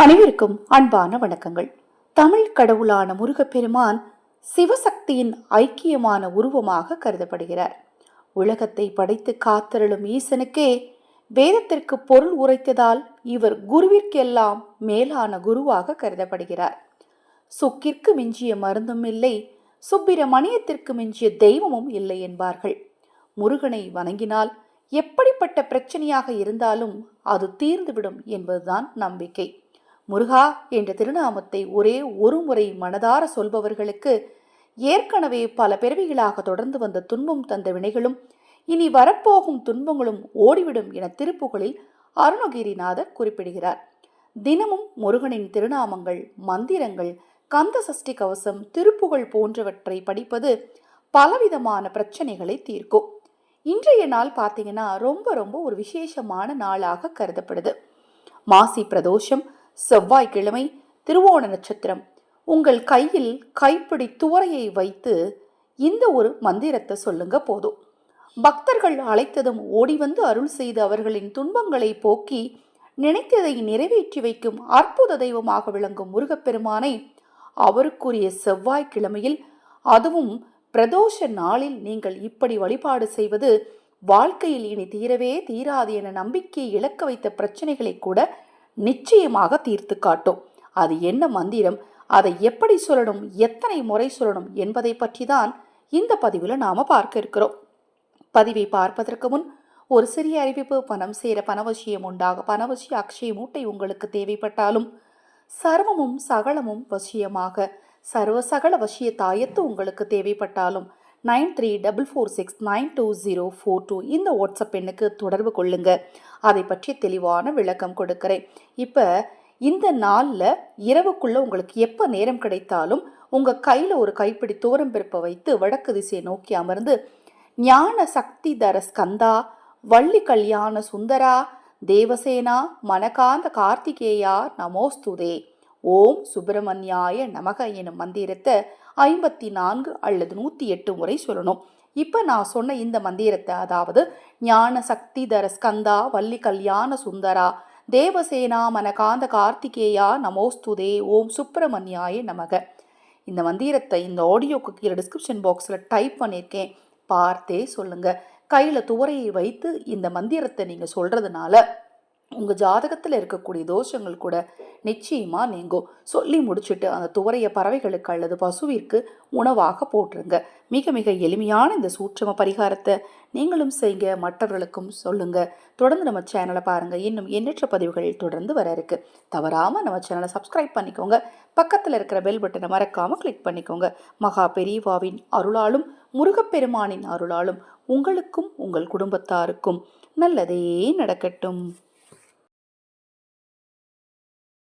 அனைவருக்கும் அன்பான வணக்கங்கள். தமிழ் கடவுளான முருகப்பெருமான் சிவசக்தியின் ஐக்கியமான உருவமாக கருதப்படுகிறார். உலகத்தை படைத்து காத்தருளும் ஈசனுக்கே வேதத்திற்கு பொருள் உரைத்ததால் இவர் குருவிற்கெல்லாம் மேலான குருவாக கருதப்படுகிறார். சுக்கிற்கு மிஞ்சிய மருந்தும் இல்லை சுப்பிரமணியத்திற்கு மிஞ்சிய தெய்வமும் இல்லை என்பார்கள். முருகனை வணங்கினால் எப்படிப்பட்ட பிரச்சனையாக இருந்தாலும் அது தீர்ந்துவிடும் என்பதுதான் நம்பிக்கை. முருகா என்ற திருநாமத்தை ஒரே ஒரு முறை மனதார சொல்பவர்களுக்கு ஏற்கனவே பல பிறவிகளாக தொடர்ந்து வந்த துன்பம் தந்த வினைகளும் இனி வரப்போகும் துன்பங்களும் ஓடிவிடும் என திருப்புகளில் அருணகிரிநாதர் குறிப்பிடுகிறார். தினமும் முருகனின் திருநாமங்கள் மந்திரங்கள் கந்த சஷ்டி கவசம் திருப்புகழ் போன்றவற்றை படிப்பது பலவிதமான பிரச்சனைகளை தீர்க்கும். இன்றைய நாள் பார்த்தீங்கன்னா ரொம்ப ரொம்ப ஒரு விசேஷமான நாளாக கருதப்படுது. மாசி பிரதோஷம் செவ்வாய்க்கிழமை திருவோண நட்சத்திரம். உங்கள் கையில் கைப்பிடி துவரையை வைத்து இந்த ஒரு மந்திரத்தை சொல்லுங்க போதும். பக்தர்கள் அழைத்ததும் ஓடி வந்து அருள் செய்து அவர்களின் துன்பங்களை போக்கி நினைத்ததை நிறைவேற்றி வைக்கும் அற்புத தெய்வமாக விளங்கும் முருகப்பெருமானை அவருக்குரிய செவ்வாய்க்கிழமையில் அதுவும் பிரதோஷ நாளில் நீங்கள் இப்படி வழிபாடு செய்வது வாழ்க்கையில் இனி தீரவே தீராது என நம்பிக்கையை இழக்க வைத்த பிரச்சனைகளை கூட நிச்சயமாக தீர்த்து காட்டும். அது என்ன மந்திரம்? அதை எப்படி சொல்லணும்? எத்தனை முறை சொல்லணும் என்பதை பற்றி தான் இந்த பதிவில் நாம் பார்க்க இருக்கிறோம். பதிவை பார்ப்பதற்கு முன் ஒரு சிறிய அறிவிப்பு. பணம் சேர பணவசியம் உண்டாக பணவசிய அக்ஷய மூட்டை உங்களுக்கு தேவைப்பட்டாலும் சர்வமும் சகலமும் வசியமாக சர்வ சகல வசிய தாயத்து உங்களுக்கு தேவைப்பட்டாலும் nine three double four six nine two zero four two இந்த வாட்ஸ்அப் எண்ணுக்கு தொடர்பு கொள்ளுங்க. அதை பற்றி தெளிவான விளக்கம் கொடுக்கிறேன். இப்போ இந்த நாளில் இரவுக்குள்ளே உங்களுக்கு எப்போ நேரம் கிடைத்தாலும் உங்கள் கையில் ஒரு கைப்பிடி தோரம் பிறப்பை வைத்து வடக்கு திசையை நோக்கி அமர்ந்து ஞான சக்தி தர ஸ்கந்தா வள்ளி கல்யாண சுந்தரா தேவசேனா மனகாந்த கார்த்திகேயா நமோஸ்துதே. ஓம் சுப்பிரமணியாய நமக எனும் மந்திரத்தை ஐம்பத்தி நான்கு அல்லது நூற்றி எட்டு முறை சொல்லணும். இப்போ நான் சொன்ன இந்த மந்திரத்தை அதாவது ஞான சக்தி தர ஸ்கந்தா வள்ளி கல்யாண சுந்தரா தேவசேனா மனகாந்த கார்த்திகேயா நமோஸ்துதே ஓம் சுப்பிரமணியாய நமக. இந்த மந்திரத்தை இந்த ஆடியோக்கு கீழே டிஸ்கிரிப்ஷன் பாக்ஸில் டைப் பண்ணியிருக்கேன். பார்த்தே சொல்லுங்கள் கையில் துவரையை வைத்து இந்த மந்திரத்தை நீங்கள் சொல்கிறதுனால உங்கள் ஜாதகத்தில் இருக்கக்கூடிய தோஷங்கள் கூட நிச்சயமாக நீங்கும். சொல்லி முடிச்சுட்டு அந்த துவரைய பறவைகளுக்கு அல்லது பசுவிற்கு உணவாக போட்டுருங்க மிக மிக எளிமையான இந்த சூட்சம பரிகாரத்தை நீங்களும் செய்யுங்க மற்றவர்களுக்கும் சொல்லுங்க. தொடர்ந்து நம்ம சேனலை பாருங்கள் இன்னும் எண்ணற்ற பதிவுகள் தொடர்ந்து வர இருக்கு. தவறாமல் நம்ம சேனலை சப்ஸ்கிரைப் பண்ணிக்கோங்க. பக்கத்தில் இருக்கிற பெல் பட்டனை மறக்காமல் கிளிக் பண்ணிக்கோங்க. மகா பெரியவாவின் அருளாலும் முருகப்பெருமானின் அருளாலும் உங்களுக்கும் உங்கள் குடும்பத்தாருக்கும் நல்லதே நடக்கட்டும்.